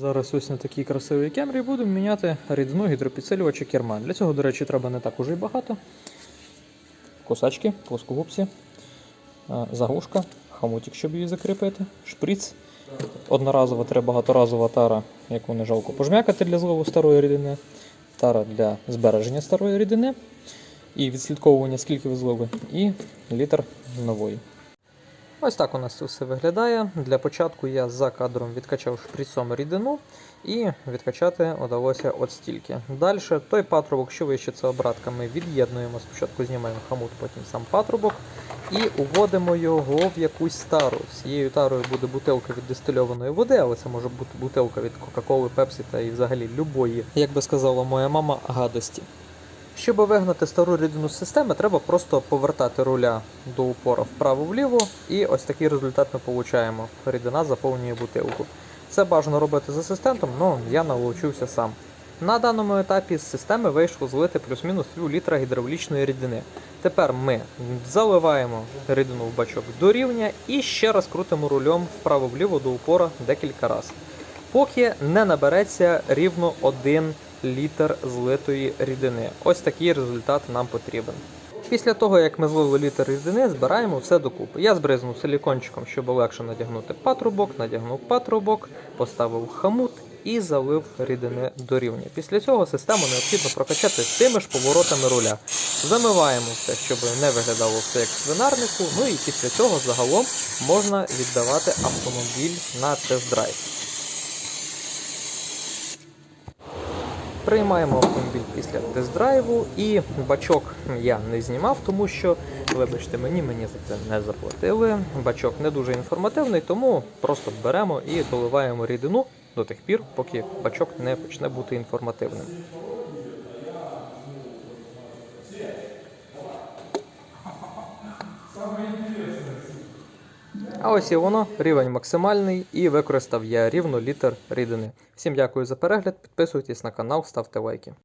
Зараз ось на такій красивій кемрі будемо міняти рідину гідропідсилювача керма. Для цього, до речі, треба не так уже й багато. Косачки, плоскогубці, е, заглушка, хамутик, щоб її закріпити, шприц. Одноразова багаторазова тара, яку не жалко пожмякати для зливу старої рідини, тара для збереження старої рідини і відслідковування, скільки ви злили, і літр нової. Ось так у нас це все виглядає. Для початку я за кадром відкачав шприцом рідину і відкачати удалося от стільки. Далі той патрубок, що вище це обратка, ми від'єднуємо. Спочатку знімаємо хамут, потім сам патрубок і уводимо його в якусь тару. Цією тарою буде бутилка від дистильованої води, але це може бути бутилка від Кока-Коли, Пепсі та і взагалі любої, як би сказала моя мама, гадості. Щоб вигнати стару рідину з системи, треба просто повертати руля до упора вправо-вліво, і ось такий результат ми отримуємо. Рідина заповнює бутилку. Це бажано робити з асистентом, але я навчився сам. На даному етапі з системи вийшло злити плюс-мінус пів літра гідравлічної рідини. Тепер ми заливаємо рідину в бачок до рівня і ще раз крутимо рулем вправо-вліво до упора декілька разів. Поки не набереться рівно 1 літр злитої рідини. Ось такий результат нам потрібен. Після того, як ми злили літр рідини, збираємо все докупи. Я збризнув силікончиком, щоб легше надягнути патрубок, надягнув патрубок, поставив хамут і залив рідини до рівня. Після цього систему необхідно прокачати тими ж поворотами руля. Замиваємо все, щоб не виглядало все як свинарнику. Ну і після цього загалом можна віддавати автомобіль на тест-драйв. Приймаємо автомобіль після тест-драйву і бачок я не знімав, тому що, вибачте мені, мені за це не заплатили. Бачок не дуже інформативний, тому просто беремо і доливаємо рідину до тих пір, поки бачок не почне бути інформативним. А ось і воно, рівень максимальний, і використав я рівно літр рідини. Всім дякую за перегляд, підписуйтесь на канал, ставте лайки.